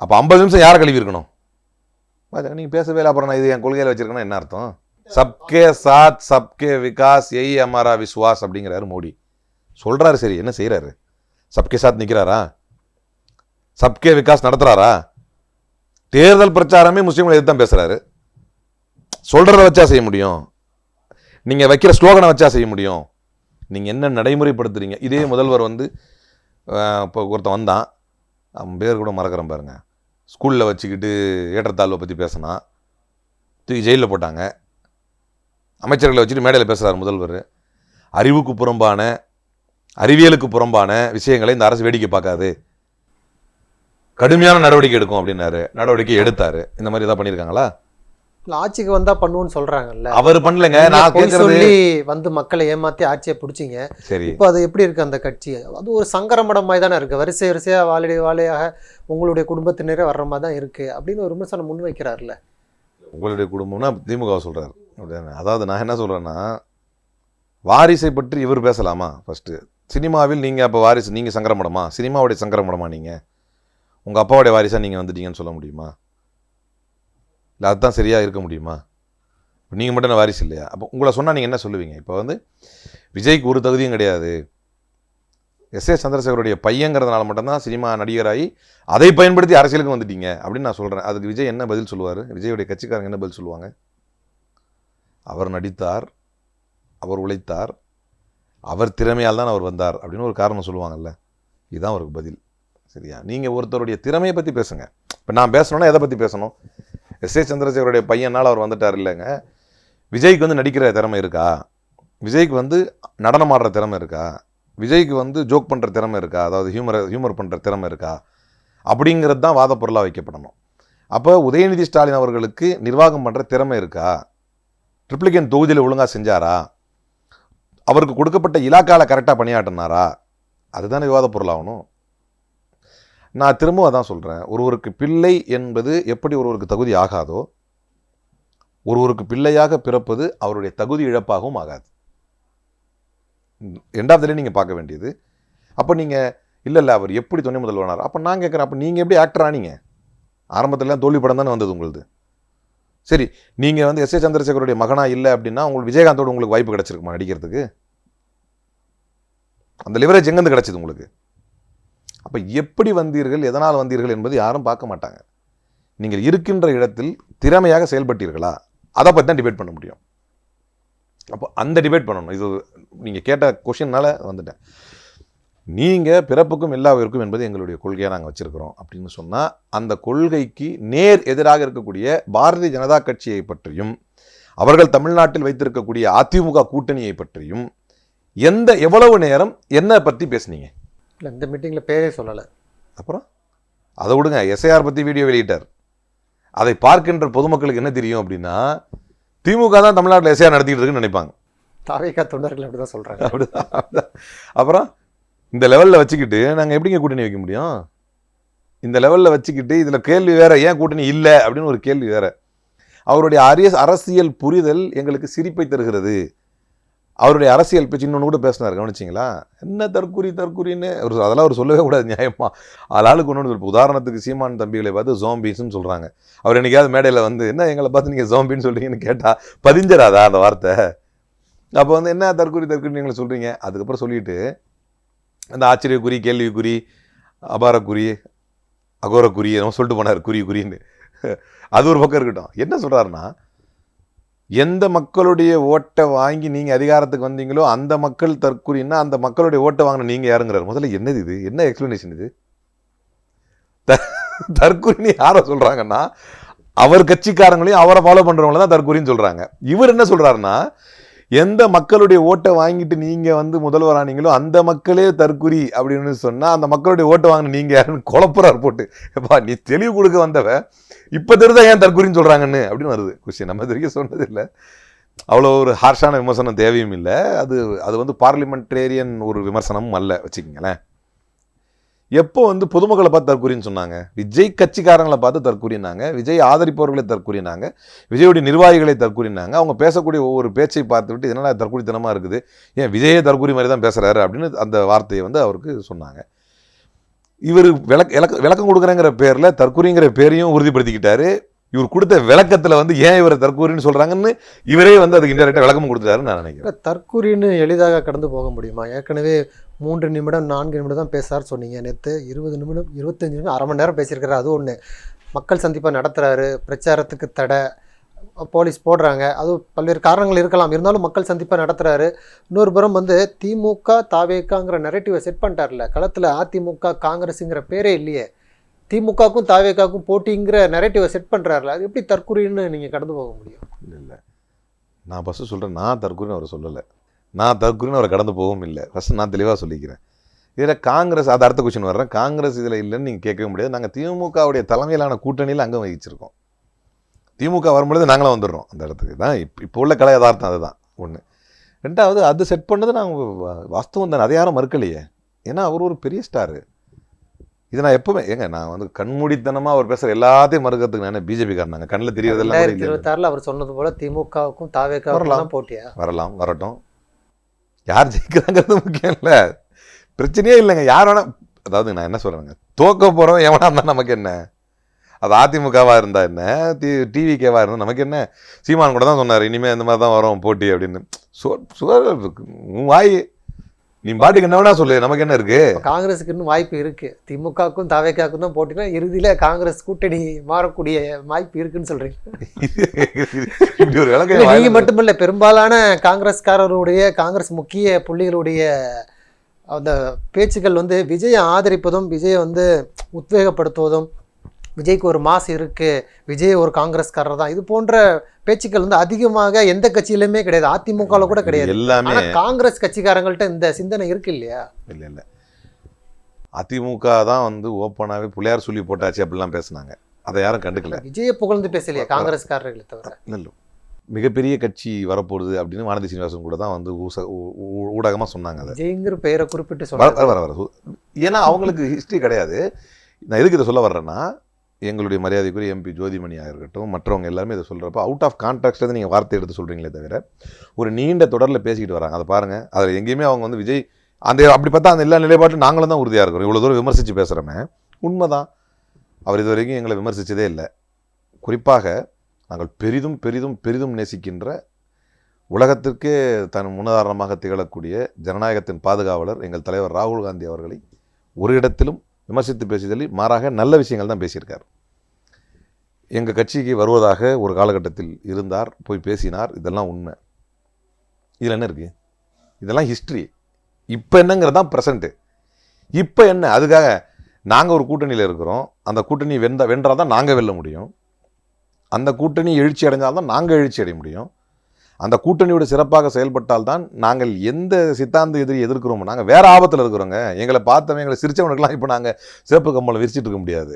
அப்போ ஐம்பது நிமிஷம் யாரை கழுவி இருக்கணும்? நீங்கள் பேசவே இல்லை அப்புறம் நான் இது என் கொள்கையில் வச்சுருக்கேன்னா என்ன அர்த்தம்? சப்கே சாத் சப்கே விகாஸ் எய் அமாரா விஸ்வாஸ் அப்படிங்கிறாரு மோடி. சொல்கிறாரு சரி என்ன செய்கிறாரு சப்கே சாத் நிற்கிறாரா சப்கே விகாஸ் நடத்துகிறாரா தேர்தல் பிரச்சாரமே முஸ்லீம்களை எதிர்த்து தான் பேசுகிறாரு சொல்கிறத வச்சா செய்ய முடியும். நீங்கள் வைக்கிற ஸ்லோகனை வச்சா செய்ய முடியும். நீங்கள் என்ன நடைமுறைப்படுத்துறீங்க? இதே முதல்வர் வந்து இப்போ ஒருத்தன் வந்தான். அவன் பேர் கூட மறக்கிறேன் பாருங்கள் ஸ்கூலில் வச்சுக்கிட்டு ஏற்றத்தாழ்வை பற்றி பேசினா தூக்கி ஜெயிலில் போட்டாங்க. அமைச்சர்களை வச்சுட்டு மேடையில் பேசுகிறார் முதல்வர். அறிவுக்கு புறம்பான அறிவியலுக்கு புறம்பான விஷயங்களை இந்த அரசு வேடிக்கை பார்க்காது. கடுமையான நடவடிக்கை எடுக்கும் அப்படின்னாரு. நடவடிக்கை எடுத்தார். இந்த மாதிரி எதாவது பண்ணியிருக்காங்களா? ஆட்சிக்கு வந்தா பண்ணுவோம்னு சொல்றாங்கல்ல. அவர் பண்ணலங்க. நான் சொல்லி வந்து மக்களை ஏமாத்தி ஆட்சியை பிடிச்சிங்க. சரி. இப்போ அது எப்படி இருக்கு அந்த கட்சி? அது ஒரு சங்கரமடம் மாதிரி தானே இருக்கு. வரிசை வரிசையா வாழை வாழையாக உங்களுடைய குடும்பத்தினரே வர்ற மாதிரி தான் இருக்கு அப்படின்னு ஒரு விமர்சனம் முன் வைக்கிறாருல்ல உங்களுடைய குடும்பம்னா திமுக சொல்றாரு? அதாவது நான் என்ன சொல்றேன்னா வாரிசை பற்றி இவர் பேசலாமா ஃபர்ஸ்ட் சினிமாவில் நீங்க அப்போ வாரிசு நீங்க சங்கரமடமா? சினிமாவுடைய சங்கரமடமா நீங்க? உங்க அப்பாவுடைய வாரிசா நீங்க வந்துட்டீங்கன்னு சொல்ல முடியுமா? இல்லை அதுதான் சரியா இருக்க முடியுமா? நீங்கள் மட்டும் நான் வாரிசு இல்லையா? அப்போ உங்களை சொன்னால் நீங்கள் என்ன சொல்லுவீங்க? இப்போ வந்து விஜய்க்கு ஒரு தகுதியும் கிடையாது. எஸ் ஏ சந்திரசேகருடைய பையங்கிறதுனால மட்டும்தான் சினிமா நடிகராகி அதை பயன்படுத்தி அரசியலுக்கு வந்துட்டீங்க அப்படின்னு நான் சொல்கிறேன் அதுக்கு விஜய் என்ன பதில் சொல்லுவார்? விஜயுடைய கட்சிக்காரங்க என்ன பதில் சொல்லுவாங்க? அவர் நடித்தார் அவர் உழைத்தார் அவர் திறமையால் தான் அவர் வந்தார் அப்படின்னு ஒரு காரணம் சொல்லுவாங்கல்ல. இதுதான் அவருக்கு பதில். சரியா? நீங்கள் ஒருத்தருடைய திறமையை பற்றி பேசுங்க. இப்போ நான் பேசணும்னா எதை பற்றி பேசணும்? எஸ் ஏ சந்திரசேகருடைய பையனால் அவர் வந்துட்டார் இல்லைங்க. விஜய்க்கு வந்து நடிக்கிற திறமை இருக்கா? விஜய்க்கு வந்து நடனம் ஆடுற திறமை இருக்கா? விஜய்க்கு வந்து ஜோக் பண்ணுற திறமை இருக்கா? அதாவது ஹியூமர் ஹியூமர் பண்ணுற திறமை இருக்கா? அப்படிங்கிறது தான் வாதப்பொருளாக வைக்கப்படணும். அப்போ உதயநிதி ஸ்டாலின் அவர்களுக்கு நிர்வாகம் பண்ணுற திறமை இருக்கா? ட்ரிப்ளிகேன் தொகுதியில் ஒழுங்காக செஞ்சாரா? அவருக்கு கொடுக்கப்பட்ட இலாக்காவில் கரெக்டாக பணியாற்றினாரா? அதுதானே விவாதப் பொருளாகணும். நான் திரும்பவும் அதான் சொல்கிறேன் ஒருவருக்கு பிள்ளை என்பது எப்படி ஒருவருக்கு தகுதி ஆகாதோ ஒருவருக்கு பிள்ளையாக பிறப்பது அவருடைய தகுதி இழப்பாகவும் ஆகாது. ரெண்டாவதுலேயே நீங்கள் பார்க்க வேண்டியது. அப்போ நீங்கள் இல்லை இல்லை அவர் எப்படி துணை முதல்வனார்? அப்போ நான் கேட்குறேன் அப்போ நீங்கள் எப்படி ஆக்டர் ஆனீங்க? ஆரம்பத்துலலாம் தோல்வி படம் தானே வந்தது உங்களுது. சரி நீங்கள் வந்து எஸ் ஏ சந்திரசேகருடைய மகனாக இல்லை அப்படின்னா உங்களுக்கு விஜயகாந்தோட உங்களுக்கு வாய்ப்பு கிடச்சிருக்குமா நடிக்கிறதுக்கு? அந்த லிவரேஜ் எங்கேருந்து கிடச்சிது உங்களுக்கு? அப்போ எப்படி வந்தீர்கள் எதனால் வந்தீர்கள் என்பது யாரும் பார்க்க மாட்டாங்க. நீங்கள் இருக்கின்ற இடத்தில் திறமையாக செயல்பட்டீர்களா? அதை பற்றி தான் டிபேட் பண்ண முடியும். அப்போ அந்த டிபேட் பண்ணணும். இது நீங்கள் கேட்ட கொஷின்னால வந்துட்டேன். நீங்கள் பிறப்புக்கும் எல்லாவிற்கும் என்பது எங்களுடைய கொள்கையாக நாங்கள் வச்சுருக்கிறோம் அப்படின்னு சொன்னால் அந்த கொள்கைக்கு நேர் எதிராக இருக்கக்கூடிய பாரதிய ஜனதா கட்சியை பற்றியும் அவர்கள் தமிழ்நாட்டில் வைத்திருக்கக்கூடிய அதிமுக கூட்டணியை பற்றியும் எந்த எவ்வளவு நேரம் என்ன பற்றி பேசுனீங்க? இல்லை இந்த மீட்டிங்கில் பேரே சொல்லலை. அப்புறம்? அதை விடுங்க எஸ்ஐஆர் பற்றி வீடியோ வெளியிட்டார். அதை பார்க்கின்ற பொதுமக்களுக்கு என்ன தெரியும் அப்படின்னா திமுக தான் தமிழ்நாட்டில் எஸ்ஐஆர் நடத்திட்டு இருக்குன்னு நினைப்பாங்க. தாவேக்கா தொண்டர்கள் அப்படி தான் சொல்கிறாங்க அப்படிதான். அப்புறம் இந்த லெவலில் வச்சுக்கிட்டு நாங்கள் எப்படிங்க கூட்டணி வைக்க முடியும்? இந்த லெவலில் வச்சுக்கிட்டு இதில் கேள்வி வேற ஏன் கூட்டணி இல்லை? அப்படின்னு ஒரு கேள்வி வேற. அவருடைய அரிய அரசியல் புரிதல் எங்களுக்கு சிரிப்பை தருகிறது. அவருடைய அரசியல் பேச்சு இன்னொன்று கூட பேசினார் கவனிச்சிங்களா? என்ன தற்கூரி தற்கூரின்னு? அவர் அதெல்லாம் அவர் சொல்லவே கூடாது நியாயமா. ஆளாளுக்கு ஒன்று இப்போ உதாரணத்துக்கு சீமான் தம்பிகளை பார்த்து ஜோம்பிஸ்ன்னு சொல்கிறாங்க அவர் என்னைக்காவது மேடையில் வந்து என்ன எங்களை பார்த்து நீங்கள் ஜோம்பின்னு சொல்கிறீங்கன்னு கேட்டால் பதிஞ்சராதா அந்த வார்த்தை? அப்போ வந்து என்ன தற்கூரி தற்குறி நீங்கள் சொல்கிறீங்க அதுக்கப்புறம் சொல்லிட்டு அந்த ஆச்சரியக்குறி கேள்விக்குறி அபாரக்குறி அகோரக்குறி என்னமோ சொல்லிட்டு போனார் குறி குறின்னு அது ஒரு பக்கம் இருக்கட்டும். என்ன சொல்கிறாருன்னா எந்த மக்களுடைய ஓட்டை வாங்கி நீங்கள் அதிகாரத்துக்கு வந்தீங்களோ அந்த மக்கள் தற்குறின்னா அந்த மக்களுடைய ஓட்டை வாங்கின நீங்கள் யாருங்கிறார். முதல்ல என்னது இது? என்ன எக்ஸ்பிளனேஷன் இது? த- யாரை சொல்கிறாங்கன்னா அவர் கட்சிக்காரங்களையும் அவரை ஃபாலோ பண்ணுறவங்கள தான் தற்கூரின்னு சொல்றாங்க. இவர் என்ன சொல்றாருன்னா எந்த மக்களுடைய ஓட்டை வாங்கிட்டு நீங்க வந்து முதல்வர் ஆனீங்களோ அந்த மக்களே தற்குறி அப்படின்னு சொன்னா அந்த மக்களுடைய ஓட்டை வாங்கின நீங்க யாருன்னு குழப்புறார் போட்டு. எப்பா நீ தெளிவு கொடுக்க வந்தவ இப்போ தெரிஞ்சா ஏன் தற்கொலைன்னு சொல்கிறாங்கன்னு அப்படின்னு வருது. கொஸ்டின் நம்ம இது வரைக்கும் சொன்னது இல்லை. அவ்வளோ ஒரு ஹார்ஷான விமர்சனம் தேவையும் இல்லை. அது அது வந்து பார்லிமெண்டேரியன் ஒரு விமர்சனமும் அல்ல வச்சுக்கிங்களேன். எப்போ வந்து பொதுமக்களை பார்த்து தற்கூரின்னு சொன்னாங்க? விஜய் கட்சிக்காரங்களை பார்த்து தற்கூறினாங்க. விஜய் ஆதரிப்பவர்களை தற்கூறினாங்க. விஜயுடைய நிர்வாகிகளை தற்கூறினாங்க. அவங்க பேசக்கூடிய ஒவ்வொரு பேச்சை பார்த்து விட்டு இதனால இருக்குது? ஏன் விஜயே தற்கூரி மாதிரி தான் பேசுகிறாரு அப்படின்னு அந்த வார்த்தையை வந்து அவருக்கு சொன்னாங்க. இவர் விளக்க விளக்க விளக்கம் கொடுக்குறேங்கிற பேரில் தற்கூரிங்கிற பேரையும் உறுதிப்படுத்திக்கிட்டாரு. இவர் கொடுத்த விளக்கத்தில் வந்து ஏன் இவர் தற்கூரின்னு சொல்கிறாங்கன்னு இவரே வந்து அதுக்கு இன்டெரக்டாக விளக்கம் கொடுத்துட்டாருன்னு நான் நினைக்கிறேன். தற்கூரின்னு எளிதாக கடந்து போக முடியுமா? ஏற்கனவே மூன்று நிமிடம் நான்கு நிமிடம் தான் பேசார் சொன்னீங்க. நேற்று இருபது நிமிடம் இருபத்தஞ்சு நிமிடம் அரை மணி நேரம் பேசியிருக்காரு அது ஒன்று மக்கள் சந்திப்பை நடத்துகிறாரு பிரச்சாரத்துக்கு தடை. போலீஸ் போடுறாங்க. அது பல்வேறு காரணங்கள் இருக்கலாம். இருந்தாலும் மக்கள் சந்திப்பை நடத்துகிறாரு இன்னொரு புறம் வந்து திமுக தாவேக்காங்கிற நெரட்டிவை செட் பண்ணிட்டார்ல. களத்தில் அதிமுக காங்கிரஸுங்கிற பேரே இல்லையே. திமுகவுக்கும் தாவேக்காவுக்கும் போட்டிங்கிற நெரட்டிவை செட் பண்ணுறாருல அது எப்படி தற்கொலைன்னு நீங்கள் கடந்து போக முடியும்? இல்லை இல்லை. நான் ஃபஸ்ட்டு சொல்கிறேன் நான் தற்கொலைன்னு அவர் சொல்லலை. நான் தற்கொலைன்னு அவரை கடந்து போகவும் இல்லை. ஃபஸ்ட்டு நான் தெளிவாக சொல்லிக்கிறேன். இதில் காங்கிரஸ் அது அடுத்த கொஸ்டின் வர்றேன். காங்கிரஸ் இதில் இல்லைன்னு நீங்கள் கேட்கவே முடியாது. நாங்கள் திமுகவுடைய தலைமையிலான கூட்டணியில் அங்கே வகிச்சிருக்கோம். திமுக வரும்பொழுது நாங்களும் வந்துடுறோம் அந்த இடத்துக்கு. தான் இப்போ இப்போ உள்ள கலை யதார்த்தம் அதுதான் ஒன்று ரெண்டாவது அது செட் பண்ணது நாங்கள் வாஸ்தவம் தானே. அதை யாரும் மறுக்கலையே. ஏன்னா அவர் ஒரு பெரிய ஸ்டாரு இது நான் எப்பவுமே ஏங்க நான் வந்து கண்மூடித்தனமாக அவர் பேசுகிற எல்லாத்தையும் மறுக்கிறதுக்கு நான் பிஜேபி காரணங்க கண்ணில் தெரியறதெல்லாம். இருபத்தாறில் அவர் சொன்னது போல திமுகவுக்கும் தாவேக்காவுக்கும் வரலாம். போட்டியா? வரலாம் வரட்டும். யார் ஜெயிக்கிறாங்கிறது முக்கியம் இல்லை. பிரச்சனையே இல்லைங்க. யார் வேணா அதாவது நான் என்ன சொல்கிறேங்க தோக்க போகிறவன் எவனா இருந்தால் நமக்கு என்ன? அது அதிமுகவா இருந்தா என்ன? டி டிவிகேவா இருந்தால் நமக்கு என்ன? சீமான் கூட தான் சொன்னார் இனிமேல் இந்த மாதிரி தான் வரும் போட்டி அப்படின்னு. சோ சோ உன் வாய் நீ பாட்டுக்கு என்ன வேணா சொல்லு நமக்கு என்ன இருக்கு? காங்கிரஸுக்கு இன்னும் வாய்ப்பு இருக்கு. திமுகவுக்கும் தாவேக்காவுக்கும் தான் போட்டினா இறுதியில காங்கிரஸ் கூட்டணி மாறக்கூடிய வாய்ப்பு இருக்குன்னு சொல்றீங்க. நீங்க மட்டுமல்ல பெரும்பாலான காங்கிரஸ்காரருடைய காங்கிரஸ் முக்கிய புள்ளிகளுடைய அந்த பேச்சுக்கள் வந்து விஜயை ஆதரிப்பதும் விஜயை வந்து உத்வேகப்படுத்துவதும் விஜய்க்கு ஒரு மாசு இருக்கு விஜய் ஒரு காங்கிரஸ்காரர் தான். இது போன்ற பேச்சுக்கள் வந்து அதிகமாக எந்த கட்சியிலுமே கிடையாது. அதிமுகல கூட கிடையாது. எல்லாமே காங்கிரஸ் கட்சிக்காரங்கள்ட்ட இந்த சிந்தனை இருக்கு இல்லையா? இல்லை இல்லை. அதிமுக தான் வந்து ஓப்பனாகவே பிள்ளையார் சொல்லி போட்டாச்சு அப்படிலாம் பேசுனாங்க. அதை யாரும் கண்டுக்கல. விஜயை புகழ்ந்து பேசலையே காங்கிரஸ்காரர்களை தவிர இல்லை மிகப்பெரிய கட்சி வரப்போகுது அப்படின்னு வானதி சீனிவாசன் கூட தான் வந்து ஊச ஊடகமாக சொன்னாங்க அதை. விஜய்ங்கிற பெயரை குறிப்பிட்டு வர வர வர ஏன்னா அவங்களுக்கு ஹிஸ்ட்ரி கிடையாது. நான் எதுக்கு இதை சொல்ல வர்றேன்னா எங்களுடைய மரியாதைக்குரிய எம்பி ஜோதிமணியாக இருக்கட்டும் மற்றவங்க எல்லாருமே இதை சொல்கிறப்ப அவுட் ஆஃப் கான்டாக்ட்லேருந்து நீங்கள் வார்த்தை எடுத்து சொல்கிறீங்களே தவிர ஒரு நீண்ட தொடரில் பேசிக்கிட்டு வராங்க. அதை பாருங்கள் அதில் எங்கேயுமே அவங்க வந்து விஜய் அந்த அப்படி பார்த்தா அந்த எல்லா நிலைப்பாட்டிலும் நாங்களும் தான் உறுதியாக இருக்கிறோம். இவ்வளோ தூரம் விமர்சித்து பேசுகிறோமே உண்மைதான். அவர் இது வரைக்கும் எங்களை விமர்சித்ததே இல்லை. குறிப்பாக நாங்கள் பெரிதும் பெரிதும் பெரிதும் நேசிக்கின்ற உலகத்திற்கே தன் முன்னுதாரணமாக திகழக்கூடிய ஜனநாயகத்தின் பாதுகாவலர் எங்கள் தலைவர் ராகுல் காந்தி அவர்களை ஒரு இடத்திலும் விமர்சித்து பேசியதில் மாறாக நல்ல விஷயங்கள் தான் பேசியிருக்கார். எங்கள் கட்சிக்கு வருவதாக ஒரு காலகட்டத்தில் இருந்தார் போய் பேசினார் இதெல்லாம் உண்மை. இதில் என்ன இருக்குது இதெல்லாம் ஹிஸ்ட்ரி இப்போ என்னங்கிறது தான் ப்ரெசண்ட்டு இப்போ என்ன? அதுக்காக நாங்கள் ஒரு கூட்டணியில் இருக்கிறோம். அந்த கூட்டணி வெந்த வென்றால் தான் நாங்கள் வெல்ல முடியும். அந்த கூட்டணி எழுச்சி அடைஞ்சால் தான் நாங்கள் எழுச்சி அடைய முடியும். அந்த கூட்டணியோட சிறப்பாக செயல்பட்டால் தான் நாங்கள் எந்த சித்தாந்த எதிரி எதிர்க்கிறோமோ நாங்கள் வேறு ஆபத்தில் இருக்கிறோங்க. எங்களை பார்த்தவங்க எங்களை சிரிச்சவனுக்கெல்லாம் இப்போ நாங்கள் சிறப்பு கம்பளம் விரிச்சிட்டு இருக்க முடியாது.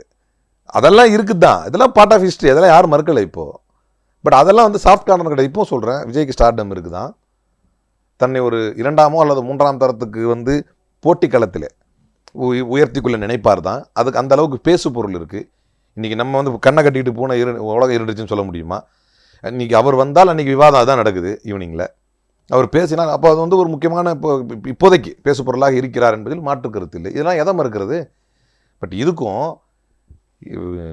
அதெல்லாம் இருக்குது தான் இதெல்லாம் பார்ட் ஆஃப் ஹிஸ்ட்ரி அதெல்லாம் யாரும் மறுக்கலை இப்போது பட் அதெல்லாம் வந்து சாஃப்ட் கார்னர் கிடையாது. இப்போ சொல்கிறேன் விஜய்க்கு ஸ்டார்டம் இருக்குதான். தன்னை ஒரு இரண்டாமோ அல்லது மூன்றாம் தரத்துக்கு வந்து போட்டி களத்தில் உ- உயர்த்திக்கொள்ள நினைப்பார் தான் அதுக்கு அந்த அளவுக்கு பேசு பொருள் இருக்குது இன்றைக்கி நம்ம வந்து கண்ணை கட்டிக்கிட்டு போன இரு உலகம் இருந்துச்சுன்னு சொல்ல முடியுமா? இன்றைக்கி அவர் வந்தால் அன்றைக்கி விவாதம் அதான் நடக்குது ஈவினிங்கில் அவர் பேசினால் அப்போ அது வந்து ஒரு முக்கியமான இப்போ இப்போதைக்கு பேசு பொருளாக இருக்கிறார் என்பதில் மாற்று கருத்து இல்லை. இதெல்லாம் எதம் இருக்கிறது பட் இதுக்கும்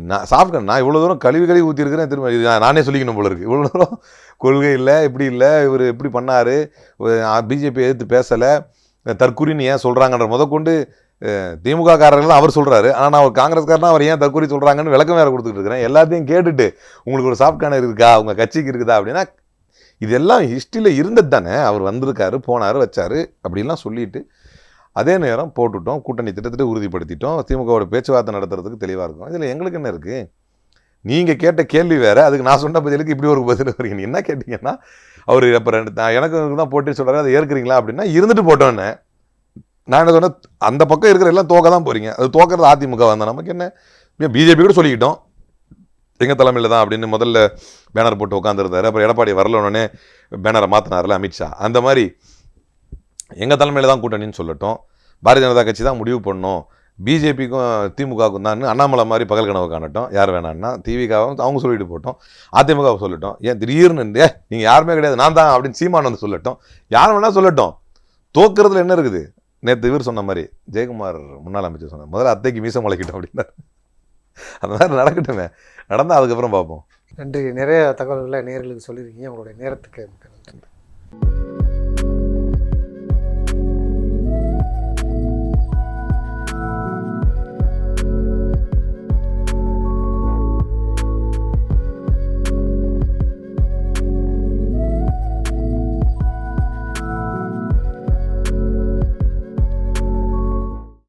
நான் சாப்பிட்டேன் நான் இவ்வளோ தூரம் கழிவு கழிவு ஊற்றிருக்கிறேன் திரும்ப இது நானே சொல்லிக்கணும் போல இருக்குது இவ்வளோ தூரம் கொள்கை இல்லை இப்படி இல்லை இவர் இப்படி பண்ணார் பிஜேபி எதிர்த்து பேசலை தற்குறின்னு ஏன் சொல்கிறாங்கன்ற முதற்கொண்டு கொண்டு திமுக காரர்கள் அவர் சொல்கிறாரு ஆனால் நான் ஒரு காங்கிரஸ்காரனா அவர் ஏன் தற்கொலை சொல்கிறாங்கன்னு விளக்கம் வேறு கொடுத்துட்டு இருக்கிறேன். எல்லாத்தையும் கேட்டுட்டு உங்களுக்கு ஒரு சாஃப்ட் கார்னர் இருக்கா? உங்கள் கட்சிக்கு இருக்குதா? அப்படின்னா இதெல்லாம் ஹிஸ்ட்ரியில் இருந்தது தானே. அவர் வந்திருக்காரு போனார் வச்சார் அப்படின்லாம் சொல்லிட்டு அதே நேரம் போட்டுட்டோம். கூட்டணி திட்டத்திட்ட உறுதிப்படுத்திட்டோம். திமுகவோட பேச்சுவார்த்தை நடத்துறதுக்கு தெளிவாக இருக்கும். இதில் எங்களுக்கு என்ன இருக்குது நீங்கள் கேட்ட கேள்வி வேறு. அதுக்கு நான் சொன்ன பதிலுக்கு இப்படி ஒரு பதில் வரீங்க. என்ன கேட்டிங்கன்னா அவர் அப்போ ரெண்டு நான் எனக்கு தான் போட்டி சொல்கிறாரு அதை ஏற்கிறீங்களா அப்படின்னா இருந்துட்டு போட்டோன்னே நான் என்ன சொன்னேன் அந்த பக்கம் இருக்கிற எல்லாம் தோக்க தான் போகிறீங்க அது தோக்கிறது அதிமுக வந்தால் நமக்கு என்ன? பிஜேபி கூட சொல்லிக்கிட்டோம். எங்கள் தலைமையில் தான் அப்படின்னு முதல்ல பேனர் போட்டு உட்காந்துருந்தாரு அப்புறம் எடப்பாடி வரலன்னொடனே பேனரை மாற்றினார்ல அமித்ஷா. அந்த மாதிரி எங்கள் தலைமையில் தான் கூட்டணின்னு சொல்லட்டும். பாரதிய ஜனதா கட்சி தான் முடிவு பண்ணோம். பிஜேபிக்கும் திமுகவுக்கும் தான் அண்ணாமலை மாதிரி பகல் கனவு காணட்டும். யார் வேணான்னா திமுகவும் அவங்க சொல்லிட்டு போட்டோம். அதிமுக சொல்லட்டும். ஏன் திடீர்னு இருந்தே நீங்கள் யாருமே கிடையாது. நான் தான் அப்படின்னு சீமான் வந்து சொல்லட்டும். யார் வேணால் சொல்லட்டும். தோக்குறதுல என்ன இருக்குது? நேற்று இவர் சொன்ன மாதிரி ஜெயக்குமார் முன்னாள் அமைச்சர் சொன்னார் முதல்ல அத்தைக்கு மீசம் முளைக்கிட்டோம் அப்படின்னா அந்த மாதிரி நடக்கட்டுமே. நடந்தால் அதுக்கப்புறம் பார்ப்போம். நன்றி. நிறைய தகவல்களை நேர்களுக்கு சொல்லியிருக்கீங்க. உங்களுடைய நேரத்துக்கு